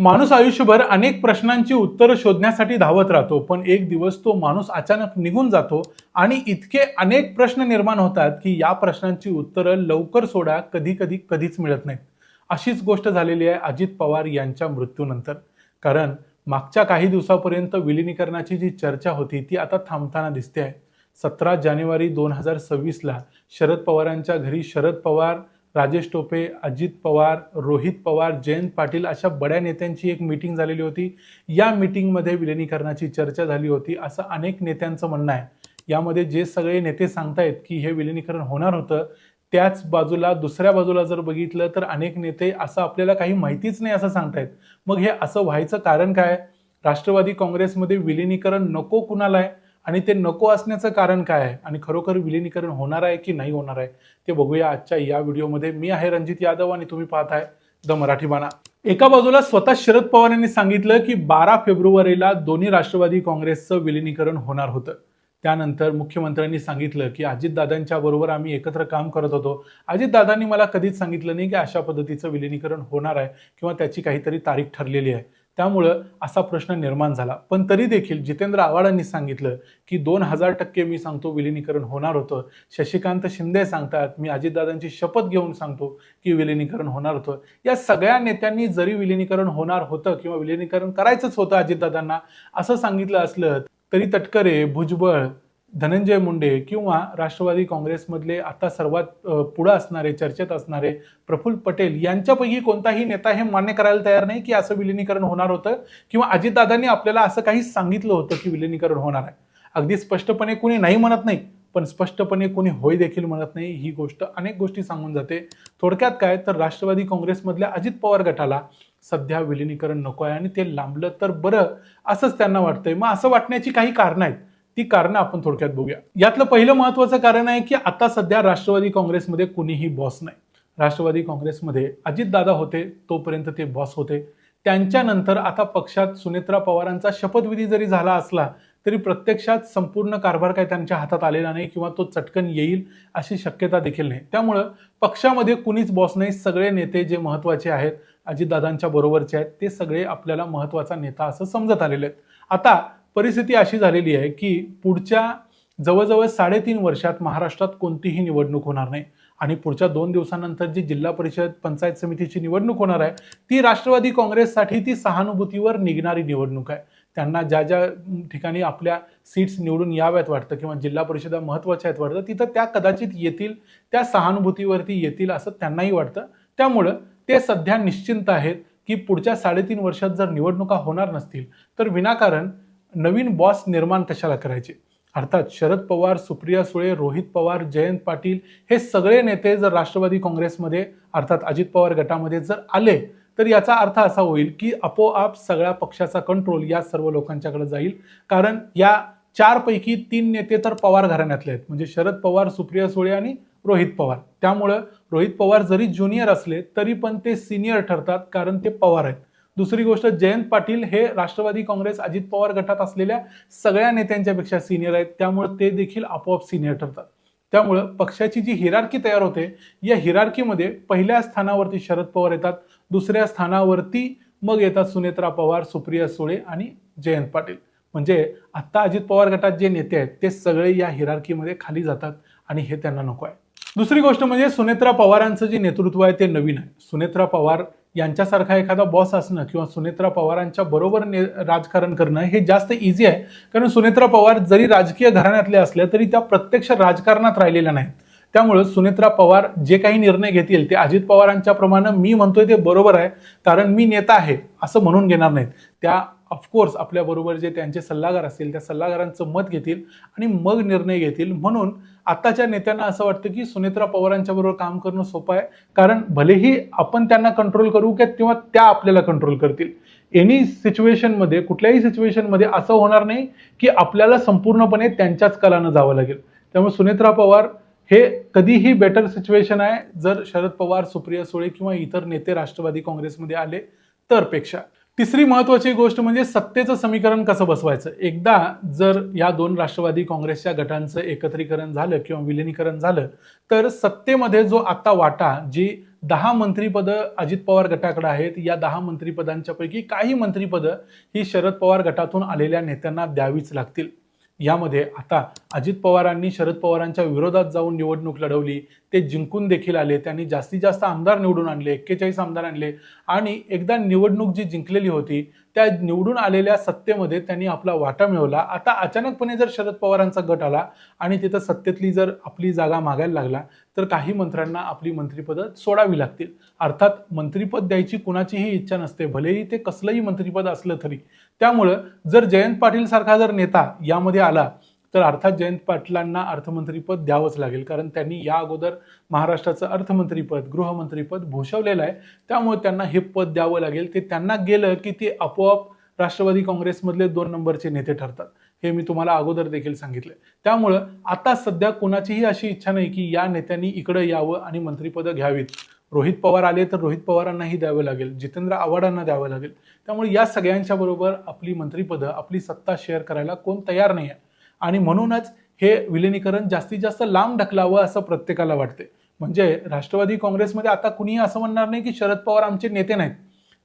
माणूस आयुष्यभर अनेक प्रश्नांची उत्तरं शोधण्यासाठी धावत राहतो पण एक दिवस तो माणूस अचानक निघून जातो आणि इतके अनेक प्रश्न निर्माण होतात की या प्रश्नांची उत्तरं लवकर सोडा कधी कधी कधीच मिळत नाहीत. अशीच गोष्ट झालेली आहे अजित पवार यांच्या मृत्यूनंतर. कारण मागच्या काही दिवसापर्यंत विलिनीकरणाची जी चर्चा होती ती आता थांबताना दिसते आहे. सतरा जानेवारी दोन हजार सव्वीसला शरद पवारांच्या घरी शरद पवार राजेश टोपे अजित पवार रोहित पवार जयंत पाटील अशा बड्या नेत्यांची एक मीटिंग झालेली होती. या मीटिंगमध्ये विलिनीकरणाची चर्चा झाली होती असं अनेक नेत्यांचं म्हणणं आहे. यामध्ये जे सगळे नेते सांगतायत की हे विलिनीकरण होणार होतं त्याच बाजूला दुसऱ्या बाजूला जर बघितलं तर अनेक नेते असं आपल्याला काही माहितीच नाही असं सांगतायत. मग हे असं व्हायचं कारण काय? राष्ट्रवादी काँग्रेसमध्ये विलिनीकरण नको कुणाला आहे? आणि ते नको असण्याचं कारण काय आहे? आणि खरोखर विलिनीकरण होणार आहे की नाही होणार आहे? ते बघूया आजच्या या व्हिडिओमध्ये. मी आहे रणजित यादव आणि तुम्ही पाहताय द मराठी बाणा. एका बाजूला स्वतः शरद पवार यांनी सांगितलं की बारा फेब्रुवारीला दोन्ही राष्ट्रवादी काँग्रेसचं विलिनीकरण होणार होतं. त्यानंतर मुख्यमंत्र्यांनी सांगितलं की अजितदादांच्या बरोबर आम्ही एकत्र काम करत होतो. अजितदादांनी मला कधीच सांगितलं नाही की अशा पद्धतीचं विलिनीकरण होणार आहे किंवा त्याची काहीतरी तारीख ठरलेली आहे. त्यामुळं असा प्रश्न निर्माण झाला. पण तरी देखील जितेंद्र आव्हाडांनी सांगितलं की दोन हजार टक्के मी सांगतो विलिनीकरण होणार होतं. शशिकांत शिंदे सांगतात मी अजितदादांची शपथ घेऊन सांगतो की विलिनीकरण होणार होतं. या सगळ्या नेत्यांनी जरी विलिनीकरण होणार होतं किंवा विलिनीकरण करायचंच होतं अजितदादांना असं सांगितलं असलं तरी तटकरे भुजबळ धनंजय मुंडे किंवा राष्ट्रवादी काँग्रेसमधले आता सर्वात पुढं असणारे चर्चेत असणारे प्रफुल्ल पटेल यांच्यापैकी कोणताही नेता हे मान्य करायला तयार नाही की असं विलिनीकरण होणार होतं किंवा अजितदादांनी आपल्याला असं काही सांगितलं होतं की विलिनीकरण होणार आहे. अगदी स्पष्टपणे कुणी नाही म्हणत नाही पण स्पष्टपणे कुणी होय देखील म्हणत नाही ही गोष्ट अनेक गोष्टी सांगून जाते. थोडक्यात काय तर राष्ट्रवादी काँग्रेसमधल्या अजित पवार गटाला सध्या विलिनीकरण नको आहे आणि ते लांबलं तर बरं असंच त्यांना वाटतंय. मग असं वाटण्याची काही कारणं आहेत. ती कारणं आपण थोडक्यात बघूया. यातलं पहिलं महत्वाचं कारण आहे की आता सध्या राष्ट्रवादी काँग्रेसमध्ये कुणीही बॉस नाही. राष्ट्रवादी काँग्रेसमध्ये अजितदादा होते तोपर्यंत ते बॉस होते. त्यांच्यानंतर आता पक्षात सुनेत्रा पवारांचा शपथविधी जरी झाला असला तरी प्रत्यक्षात संपूर्ण कारभार काही त्यांच्या हातात आलेला नाही किंवा तो चटकन येईल अशी शक्यता देखील नाही. त्यामुळं पक्षामध्ये कुणीच बॉस नाही सगळे नेते जे महत्त्वाचे आहेत अजितदादांच्या बरोबरचे आहेत ते सगळे आपल्याला महत्त्वाचा नेता असं समजत आलेले आहेत. आता परिस्थिती अशी झालेली आहे की पुढच्या जवळजवळ साडेतीन वर्षात महाराष्ट्रात कोणतीही निवडणूक होणार नाही. आणि पुढच्या दोन दिवसानंतर जी जिल्हा परिषद पंचायत समितीची निवडणूक होणार आहे ती राष्ट्रवादी काँग्रेससाठी ती सहानुभूतीवर निघणारी निवडणूक आहे. त्यांना ज्या ज्या ठिकाणी आपल्या सीट्स निवडून याव्यात वाटतं किंवा जिल्हा परिषदा महत्त्वाच्या आहेत वाटतं तिथं त्या कदाचित येतील त्या सहानुभूतीवरती येतील असं त्यांनाही वाटतं. त्यामुळं ते सध्या निश्चिंत आहेत की पुढच्या साडेतीन वर्षात जर निवडणुका होणार नसतील तर विनाकारण नवीन बॉस निर्माण कशाला करायचे? अर्थात शरद पवार सुप्रिया सुळे रोहित पवार जयंत पाटील हे सगळे नेते जर राष्ट्रवादी काँग्रेसमध्ये अर्थात अजित पवार गटामध्ये जर आले तर याचा अर्थ असा होईल की आपोआप सगळ्या पक्षाचा कंट्रोल या सर्व लोकांच्याकडे जाईल. कारण या चारपैकी तीन नेते तर पवार घराण्यातले आहेत. म्हणजे शरद पवार सुप्रिया सुळे आणि रोहित पवार. त्यामुळं रोहित पवार जरी ज्युनियर असले तरी पण ते सिनियर ठरतात कारण ते पवार आहेत. दुसरी गोष्ट जयंत पाटील हे राष्ट्रवादी काँग्रेस अजित पवार गटात असलेल्या सगळ्या नेत्यांच्यापेक्षा सिनियर आहेत. त्यामुळे ते देखील आपोआप सिनियर ठरतात. त्यामुळं पक्षाची जी हिरार्की तयार होते या हिरार्कीमध्ये पहिल्या स्थानावरती शरद पवार येतात दुसऱ्या स्थानावरती मग येतात सुनेत्रा पवार सुप्रिया सुळे आणि जयंत पाटील. म्हणजे आत्ता अजित पवार गटात जे नेते आहेत ते सगळे या हिरार्कीमध्ये खाली जातात आणि हे त्यांना नको आहे. दुसरी गोष्ट म्हणजे सुनेत्रा पवारांचं जे नेतृत्व आहे ते नवीन आहे. सुनेत्रा पवार यांच्यासारखा एखादा बॉस असणं किंवा सुनेत्रा पवारांच्या बरोबर ने राजकारण करणं हे जास्त इझी आहे. कारण सुनेत्रा पवार जरी राजकीय घराण्यातले असल्या तरी त्या प्रत्यक्ष राजकारणात राहिलेल्या नाहीत. त्यामुळं सुनेत्रा पवार जे काही निर्णय घेतील ते अजित पवारांच्या प्रमाणे मी म्हणतोय ते बरोबर आहे. कारण मी नेता आहे असं म्हणून घेणार नाहीत. त्या ऑफकोर्स आपल्याबरोबर जे त्यांचे सल्लागार असतील त्या सल्लागारांचं मत घेतील आणि मग निर्णय घेतील. म्हणून आत्ताच्या नेत्यांना असं वाटतं की सुनेत्रा पवारांच्या बरोबर काम करणं सोपं आहे. कारण भलेही आपण त्यांना कंट्रोल करू की किंवा त्या आपल्याला कंट्रोल करतील. एनी सिच्युएशनमध्ये कुठल्याही सिच्युएशनमध्ये असं होणार नाही की आपल्याला संपूर्णपणे त्यांच्याच कलानं जावं लागेल. त्यामुळे सुनेत्रा पवार हे कधीही बेटर सिच्युएशन आहे. जर शरद पवार सुप्रिया सुळे किंवा इतर नेते राष्ट्रवादी काँग्रेसमध्ये आले तर पेक्षा तिसरी महत्त्वाची गोष्ट म्हणजे सत्तेचं समीकरण कसं बसवायचं? एकदा जर या दोन राष्ट्रवादी काँग्रेसच्या गटांचं एकत्रीकरण झालं किंवा विलिनीकरण झालं तर सत्तेमध्ये जो आता वाटा जी दहा मंत्रीपदं अजित पवार गटाकडे आहेत या दहा मंत्रिपदांच्या पैकी काही मंत्रिपदं ही शरद पवार गटातून आलेल्या नेत्यांना द्यावीच लागतील. यामध्ये आता अजित पवारांनी शरद पवारांच्या विरोधात जाऊन निवडणूक लढवली. ते जिंकून देखील आले. त्यांनी जास्तीत जास्त आमदार निवडून आणले एक्केचाळीस आमदार आणले. आणि एकदा निवडणूक जी जिंकलेली होती त्या निवडून आलेल्या सत्तेमध्ये त्यांनी आपला वाटा मिळवला. आता अचानकपणे जर शरद पवारांचा गट आला आणि तिथं सत्तेतली जर आपली जागा मागायला लागला तर काही मंत्र्यांना आपली मंत्रिपदं सोडावी लागतील. अर्थात मंत्रिपद द्यायची कुणाचीही इच्छा नसते भलेही ते कसलंही मंत्रिपद असलं तरी. त्यामुळं जर जयंत पाटील सारखा जर नेता यामध्ये आला तर अर्थात जयंत पाटलांना अर्थमंत्रीपद द्यावंच लागेल कारण त्यांनी या अगोदर महाराष्ट्राचं अर्थमंत्रीपद गृहमंत्रीपद भूषवलेलं आहे. त्यामुळे त्यांना हे पद द्यावं लागेल. ते त्यांना गेलं की ते आपोआप राष्ट्रवादी काँग्रेसमधले दोन नंबरचे नेते ठरतात. हे मी तुम्हाला अगोदर देखील सांगितलं त्यामुळं आता सध्या कोणाचीही अशी इच्छा नाही की या नेत्यांनी इकडं यावं आणि मंत्रिपदं घ्यावीत. रोहित पवार आले तर रोहित पवारांनाही द्यावं लागेल. जितेंद्र आव्हाडांना द्यावं लागेल. त्यामुळे या सगळ्यांच्या बरोबर आपली मंत्रिपदं आपली सत्ता शेअर करायला कोण तयार नाही आहे आणि म्हणूनच हे विलिनीकरण जास्तीत जास्त लांब ढकलावं असं प्रत्येकाला वाटते म्हणजे राष्ट्रवादी काँग्रेसमध्ये आता कुणीही असं म्हणणार नाही की शरद पवार आमचे नेते नाहीत.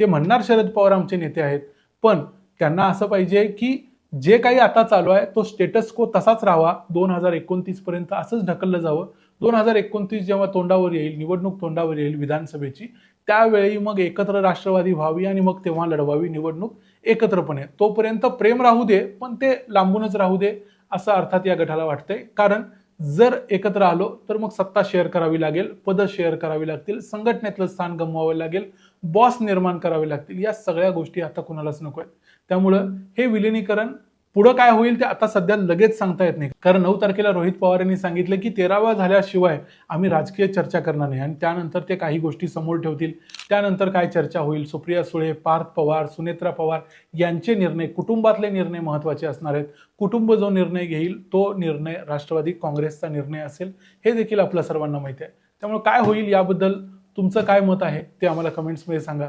ते म्हणणार शरद पवार आमचे नेते आहेत. पण त्यांना असं पाहिजे की जे काही आता चालू आहे तो स्टेटस को तसाच राहावा. दोन हजार एकोणतीस पर्यंत असंच ढकललं जावं. दोन हजार एकोणतीस जेव्हा तोंडावर येईल निवडणूक तोंडावर येईल विधानसभेची त्यावेळी मग एकत्र राष्ट्रवादी व्हावी आणि मग तेव्हा लढवावी निवडणूक एकत्रपणे. तोपर्यंत प्रेम राहू दे पण ते लांबूनच राहू दे. असं अर्थात या गटाला वाटतंय. कारण जर एकत्र आलो तर मग सत्ता शेअर करावी लागेल पदं शेअर करावी लागतील संघटनेतलं स्थान गमवावं लागेल बॉस निर्माण करावे लागतील या सगळ्या गोष्टी आता कुणालाच नको आहेत त्यामुळं हे विलिनीकरण पुढं काय होईल ते आता सध्या लगेच सांगता येत नाही. कारण नऊ तारखेला रोहित पवार यांनी सांगितलं की तेराव्या झाल्याशिवाय आम्ही राजकीय चर्चा करणार नाही. आणि त्यानंतर ते काही गोष्टी समोर ठेवतील. त्यानंतर काय चर्चा होईल? सुप्रिया सुळे पार्थ पवार सुनेत्रा पवार यांचे निर्णय कुटुंबातले निर्णय महत्त्वाचे असणार आहेत. कुटुंब जो निर्णय घेईल तो निर्णय राष्ट्रवादी काँग्रेसचा निर्णय असेल हे देखील आपल्या सर्वांना माहिती आहे. त्यामुळे काय होईल याबद्दल तुमचं काय मत आहे ते आम्हाला कमेंट्समध्ये सांगा.